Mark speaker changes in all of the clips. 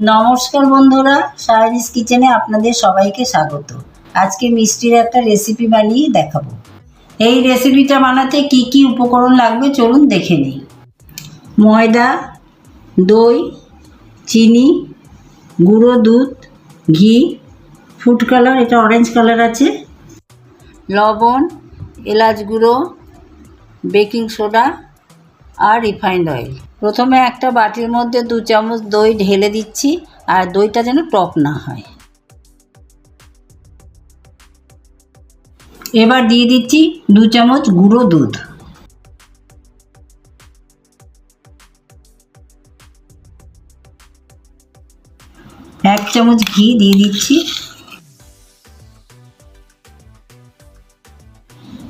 Speaker 1: নমস্কার বন্ধুরা, সায়ারিস কিচেনে আপনাদের সবাইকে স্বাগত। আজকে মিষ্টির একটা রেসিপি বানিয়ে দেখাবো। এই রেসিপিটা বানাতে কি কি উপকরণ লাগবে চলুন দেখে নিই। ময়দা, দই, চিনি, গুঁড়ো দুধ, ঘি ফুড কালার এটা অরেঞ্জ কালার আছে, লবণ, এলাচ গুঁড়ো বেকিং সোডা আর রিফাইন্ড অয়েল প্রথমে একটা বাটির মধ্যে দু চামচ দই ঢেলে দিচ্ছি আর দইটা যেন টক না হয়। এবার দিয়ে দিচ্ছি দু চামচ গুঁড়ো দুধ। এক চামচ ঘি দিয়ে দিচ্ছি।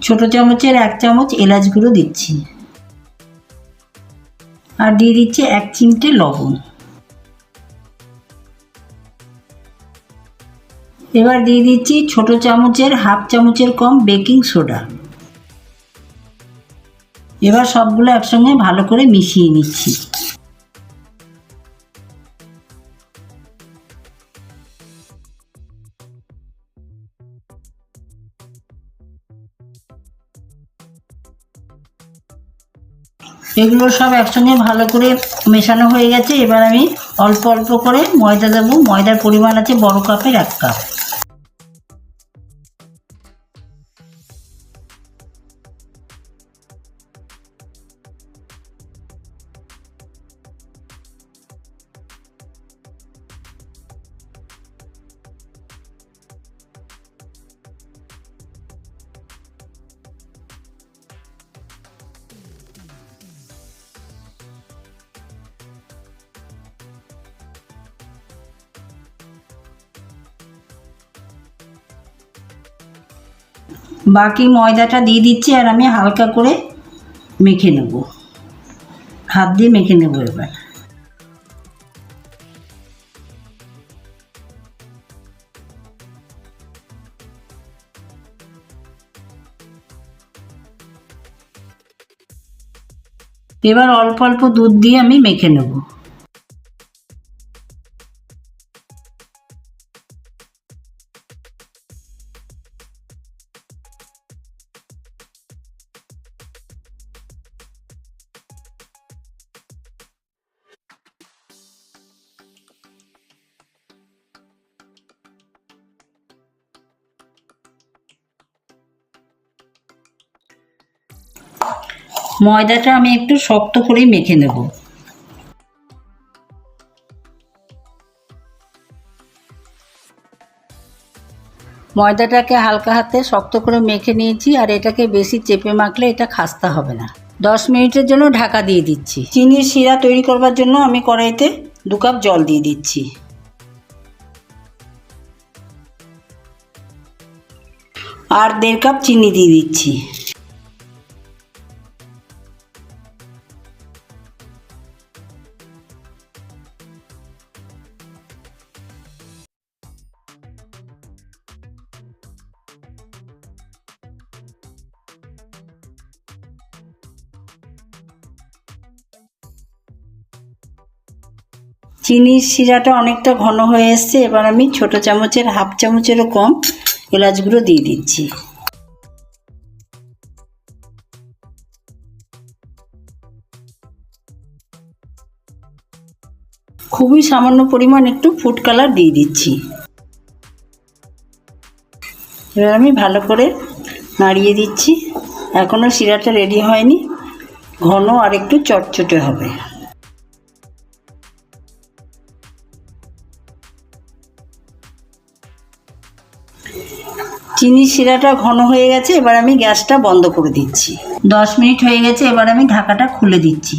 Speaker 1: ছোট চামচের এক চামচ এলাচ গুঁড়ো দিচ্ছি। আর দিয়ে দিচ্ছি এক চিমটে লবণ। এবার দিয়ে দিচ্ছি ছোট চামচের, হাফ চামচের কম বেকিং সোডা। এবার সবগুলো একসঙ্গে ভালো করে মিশিয়ে নিচ্ছি। এগুলো সব একসঙ্গে ভালো করে মেশানো হয়ে গেছে। এবার আমি অল্প অল্প করে ময়দা দেবো। ময়দার পরিমাণ আছে বড় কাপের এক কাপ। বাকি ময়দাটা দিয়ে দিচ্ছি আর আমি হালকা করে মেখে নেব। হাত দিয়ে মেখে নেব এবার। এবার অল্প অল্প দুধ দিয়ে আমি মেখে নেব। ময়দাটা আমি একটু শক্ত করে মেখে নেব। ময়দাটাকে হালকা হাতে শক্ত করে মেখে নিয়েছি আর এটাকে বেশি চেপে মাখলে এটা খাস্তা হবে না। দশ মিনিটের জন্য ঢাকা দিয়ে দিচ্ছি। চিনির শিরা তৈরি করবার জন্য আমি কড়াইতে দু কাপ জল দিয়ে দিচ্ছি। আর দেড় কাপ চিনি দিয়ে দিচ্ছি। চিনির শিরাটা অনেকটা ঘন হয়ে এসছে, এবার আমি ছোট চামচের, হাফ চামচেরও কম এলাচ গুঁড়ো দিয়ে দিচ্ছি। খুবই সামান্য পরিমাণ একটু ফুড কালার দিয়ে দিচ্ছি। এবার আমি ভালো করে নাড়িয়ে দিচ্ছি। এখনও শিরাটা রেডি হয়নি, ঘন আর একটু চটচটে হবে। চিনি শিরাটা ঘন হয়ে গেছে, এবার আমি গ্যাসটা বন্ধ করে দিচ্ছি। দশ মিনিট হয়ে গেছে, এবার আমি ঢাকাটা খুলে দিচ্ছি।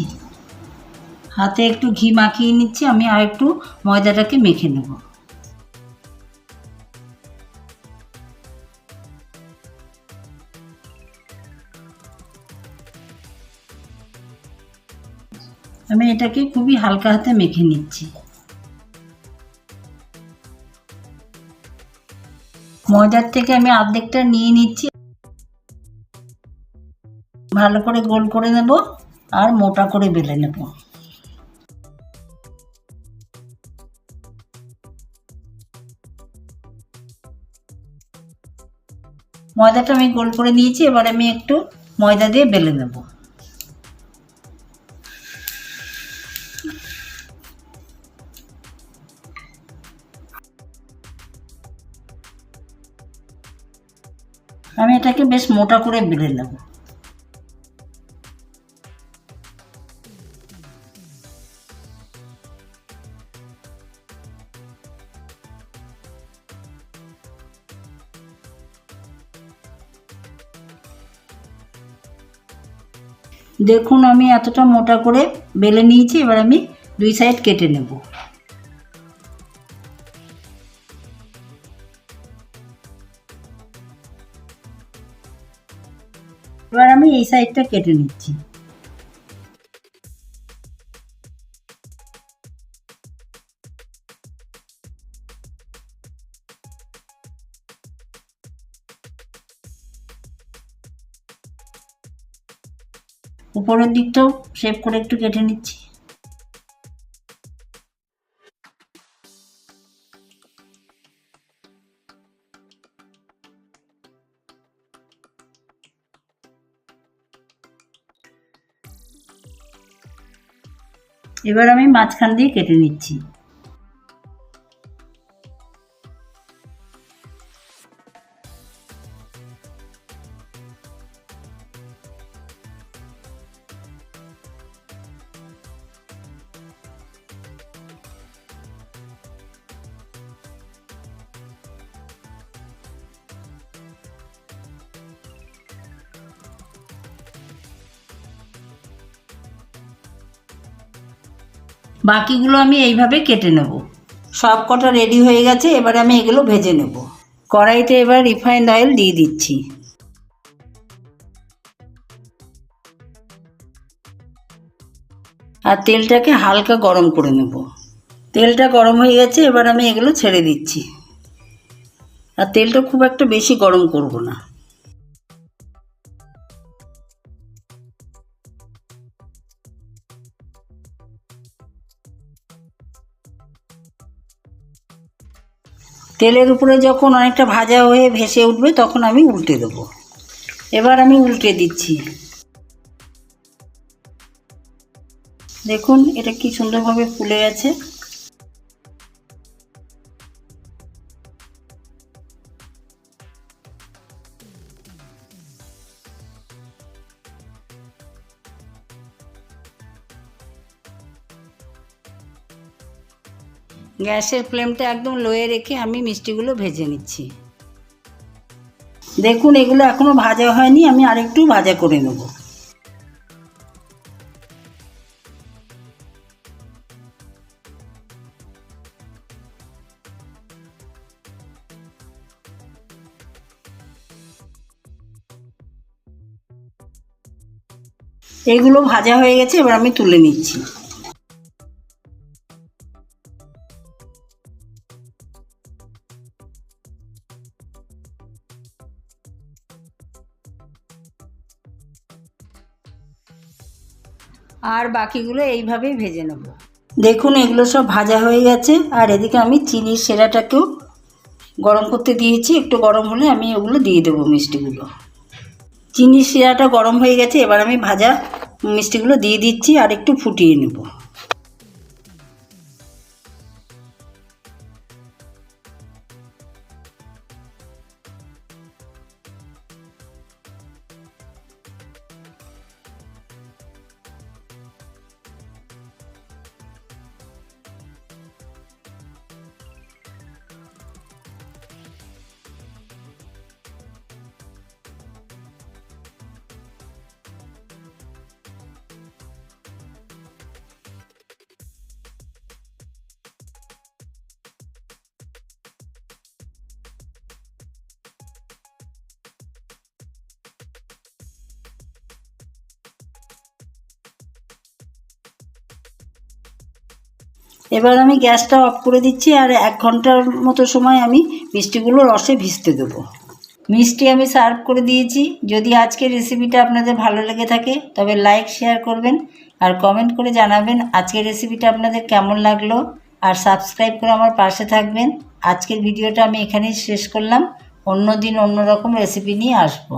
Speaker 1: হাতে একটু ঘি মাখিয়ে নিচ্ছি, আমি আর একটু ময়দাটাকে মেখে নেব। আমি এটাকে খুবই হালকা হাতে মেখে নিচ্ছি। ময়দার থেকে আমি অর্ধেকটা নিয়ে নিচ্ছি। ভালো করে গোল করে নেব আর মোটা করে বেলে নেব। ময়দাটা আমি গোল করে নিয়েছি, এবার আমি একটু ময়দা দিয়ে বেলে নেব। আমি এটাকে বেশ মোটা করে বেলে নেব। দেখুন, আমি এতটা মোটা করে বেলে নিয়েছি, এবার আমি দুই সাইড কেটে নেব। এই সাইডটা কেটে নিচ্ছি। উপরের দিকটাও শেপ করে একটু কেটে নিচ্ছি। এবার আমি মাঝখান দিয়ে কেটে নিচ্ছি। বাকিগুলো আমি এইভাবে কেটে নেব। সব কটা রেডি হয়ে গেছে, এবার আমি এগুলো ভেজে নেব। কড়াইতে এবার রিফাইন্ড অয়েল দিয়ে দিচ্ছি। আর তেলটাকে হালকা গরম করে নেব। তেলটা গরম হয়ে গেছে, এবার আমি এগুলো ছেড়ে দিচ্ছি। আর তেলটা খুব একটা বেশি গরম করব না। তেলের উপরে যখন অনেকটা ভাজা হয়ে ভেসে উঠবে, তখন আমি উল্টে দেবো। এবার আমি উল্টে দিচ্ছি। দেখুন, এটা কি সুন্দরভাবে ফুলে গেছে। গ্যাসের ফ্লেমটা একদম লোয়ে রেখে আমি মিষ্টিগুলো ভেজে নিচ্ছি। দেখুন, এগুলো এখনও ভাজা হয়নি, আমি আরেকটু ভাজা করে নেব। এগুলো ভাজা হয়ে গেছে, এবার আমি তুলে নিচ্ছি। আর বাকিগুলো এইভাবেই ভেজে নেব। দেখুন এগুলো সব ভাজা হয়ে গেছে, আর এদিকে আমি চিনির সেরাটাকেও গরম করতে দিয়েছি। একটু গরম হলে আমি ওগুলো দিয়ে দেবো মিষ্টিগুলো। চিনির শিরাটা গরম হয়ে গেছে, এবার আমি ভাজা মিষ্টিগুলো দিয়ে দিচ্ছি আর একটু ফুটিয়ে নেব। এবার আমি গ্যাসটা অফ করে দিচ্ছি আর এক ঘণ্টার মতো সময় আমি মিষ্টিগুলো রসে ভিজতে দেবো। মিষ্টি আমি সার্ভ করে দিয়েছি। যদি আজকের রেসিপিটা আপনাদের ভালো লেগে থাকে, তবে লাইক, শেয়ার করবেন আর কমেন্ট করে জানাবেন আজকের রেসিপিটা আপনাদের কেমন লাগল আর সাবস্ক্রাইব করে আমার পাশে থাকবেন। আজকের ভিডিওটা আমি এখানেই শেষ করলাম। অন্য দিন অন্য রকম রেসিপি নিয়ে আসব।